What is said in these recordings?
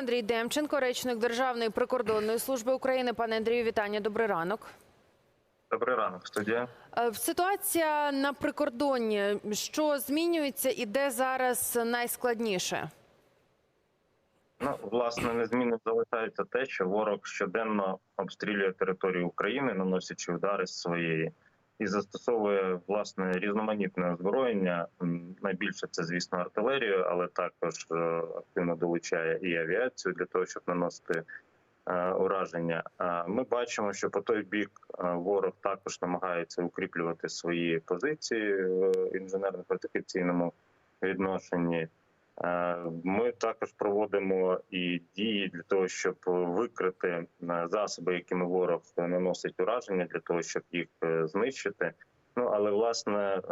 Андрій Демченко, речник Державної прикордонної служби України. Пане Андрію, вітання. Добрий ранок. Добрий ранок, студія. Е, Ситуація на прикордонні. Що змінюється і де зараз найскладніше? Ну, власне, незмінним залишається те, що ворог щоденно обстрілює територію України, наносячи удари з своєї, і застосовує власне різноманітне озброєння. Найбільше це, звісно, артилерію, але також е, активно долучає і авіацію для того, щоб наносити е, ураження. Ми бачимо, що по той бік е, ворог також намагається укріплювати свої позиції в інженерно-фортифікаційному відношенні. Е, Ми також проводимо і дії для того, щоб викрити е, засоби, якими ворог наносить ураження, для того, щоб їх е, знищити. Ну але власне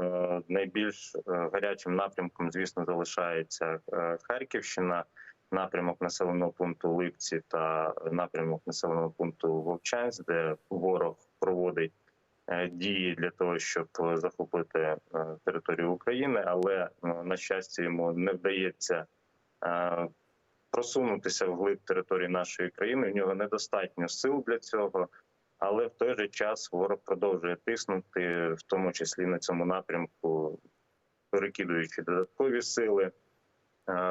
найбільш гарячим напрямком, звісно, залишається Харківщина, напрямок населеного пункту Липці та напрямок населеного пункту Вовчанськ, де ворог проводить дії для того, щоб е, захопити е, територію України, але е, на щастя йому не вдається е, просунутися вглиб території нашої країни. У нього недостатньо сил для цього. Але в той же час ворог продовжує тиснути, в тому числі на цьому напрямку, перекидуючи додаткові сили. Е,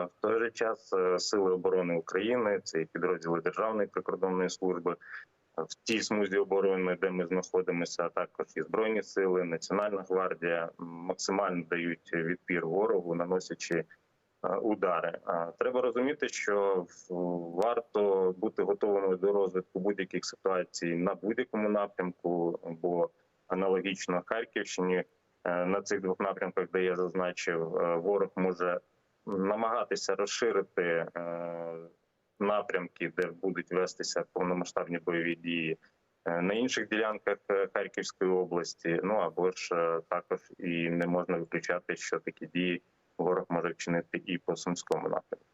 В той же час е, сили оборони України, це і підрозділи Державної прикордонної служби, е, в тій смузі оборони, де ми знаходимося, а також і збройні сили, Національна гвардія максимально дають відпір ворогу, наносячи е, удари. Треба розуміти, що варто бути готовими до розвитку будь-яких ситуацій на будь-якому напрямку, бо аналогічно Харківщині е, на цих двох напрямках, де я зазначив, е, ворог може намагатися розширити напрямки, де будуть вестися повномасштабні бойові дії. е, На інших ділянках е, Харківської області, ну або ж е, також і не можна виключати, що такі дії ворог може вчинити і по сумському напрямку.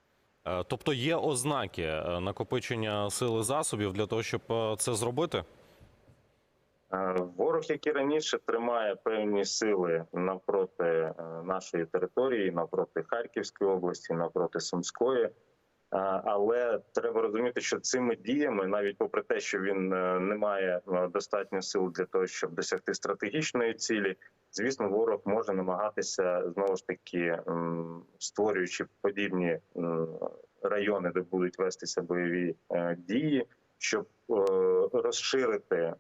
Тобто є ознаки накопичення сили засобів для того, щоб це зробити? Ворог, як і раніше, тримає певні сили навпроти нашої території, навпроти Харківської області, навпроти Сумської. Але треба розуміти, що цими діями, навіть попри те, що він е, не має е, достатньо сил для того, щоб досягти стратегічної цілі, звісно, ворог може намагатися знову ж таки створюючи подібні райони, де будуть вестися бойові е, дії, щоб розширити е,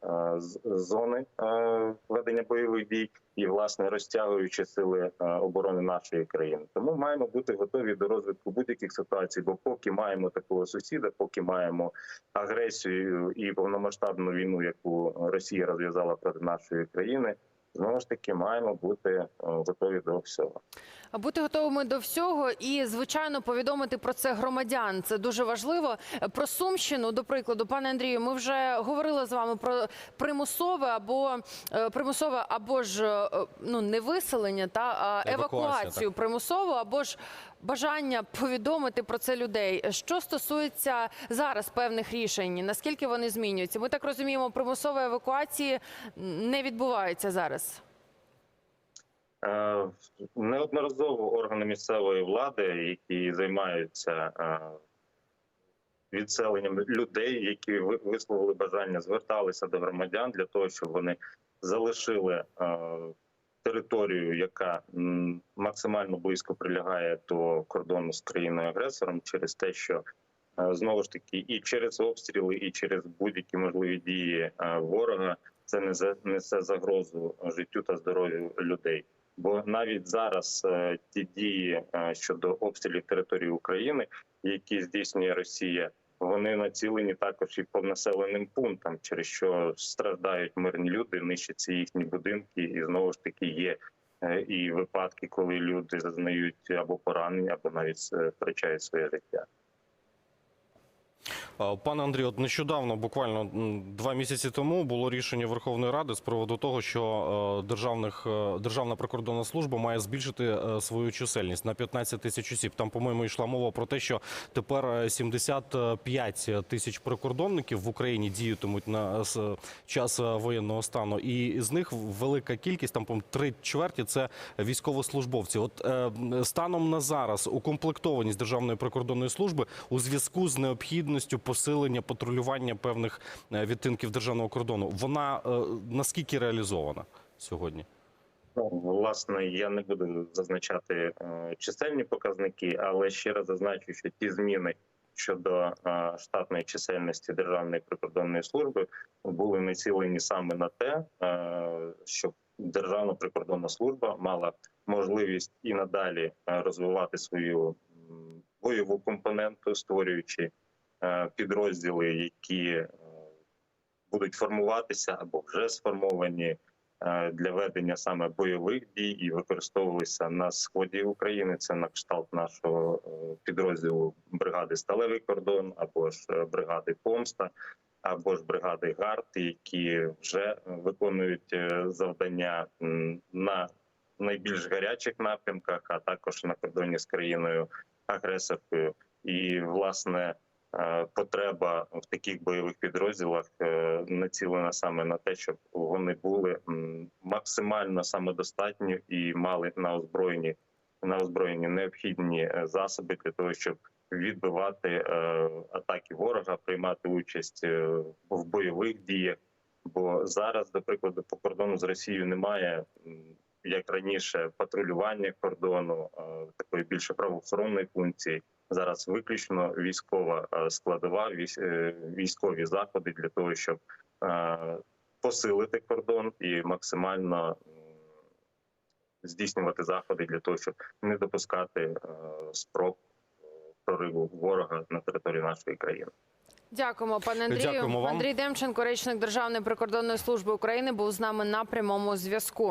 зони е, ведення бойових дій і власне розтягуючи сили е, оборони нашої країни. Тому маємо бути готові до розвитку будь-яких ситуацій, бо поки маємо такого сусіда, поки маємо агресію і повномасштабну війну, яку Росія розв'язала проти нашої країни. Знову ж таки, маємо бути е, готові до всього. А Бути готовими до всього і, звичайно, повідомити про це громадян. Це дуже важливо. Про Сумщину, до прикладу, пане Андрію, ми вже говорили з вами про примусове або е, примусове, або ж е, ну не виселення, та а евакуацію примусову, або ж бажання повідомити про це людей. Що стосується зараз певних рішень, наскільки вони змінюються? Ми так розуміємо, примусової евакуації не відбувається зараз. Е, Неодноразово органи місцевої влади, які займаються е, відселенням людей, які ви- висловили бажання, зверталися до громадян для того, щоб вони залишили е, територію, яка максимально близько прилягає до кордону з країною агресором, через те, що знову ж таки і через обстріли, і через будь-які можливі дії ворога це несе загрозу життю та здоров'ю людей. Бо навіть зараз е, ті дії е, щодо обстрілів території України, які здійснює Росія, вони націлені також і по населеним пунктам, через що страждають мирні люди, нищаться їхні будинки, і знову ж таки є е, і випадки, коли люди зазнають або поранення, або навіть втрачають своє життя. Е, Пане Андрію, от нещодавно, буквально два місяці тому, було рішення Верховної Ради з приводу того, що е, державних е, державна прикордонна служба має збільшити свою чисельність на 15 тисяч осіб. Там, по-моєму, йшла мова про те, що тепер е, 75 тисяч прикордонників в Україні діятимуть на час воєнного стану, і з них велика кількість, там по три чверті, це військовослужбовці. От станом на зараз укомплектованість державної прикордонної служби у зв'язку з необхідністю посилення патрулювання певних е, відтинків державного кордону, вона е, наскільки реалізована сьогодні? Ну, власне, я не буду зазначати е, чисельні показники, але ще раз зазначу, що ті зміни щодо штатної чисельності Державної прикордонної служби були націлені саме на те, щоб Державна прикордонна служба мала можливість і надалі розвивати свою бойову компоненту, створюючи підрозділи, які е, будуть формуватися або вже сформовані е, для ведення саме бойових дій і використовувалися на сході України. Це на кшталт нашого е, підрозділу бригади Сталевий кордон або ж е, бригади Помста, або ж бригади ГАРД, які вже виконують е, завдання на найбільш гарячих напрямках, а також на кордоні з країною агресоркою. І власне е, потреба в таких бойових підрозділах е, націлена саме на те, щоб вони були максимально самодостатні і мали на озброєнні на озброєнні необхідні е, засоби для того, щоб відбивати е, атаки ворога, приймати участь е, в бойових діях. Бо зараз, до прикладу, по кордону з Росією немає як раніше патрулювання кордону, е, такої більше правоохоронної функції. Зараз виключно військова е, складова, е, військові заходи для того, щоб е, посилити кордон і максимально здійснювати заходи для того, щоб не допускати спроб прориву ворога на територію нашої країни. Дякуємо, пане Андрію. Дякуємо вам. Андрій Демченко, речник Державної прикордонної служби України, був з нами на прямому зв'язку.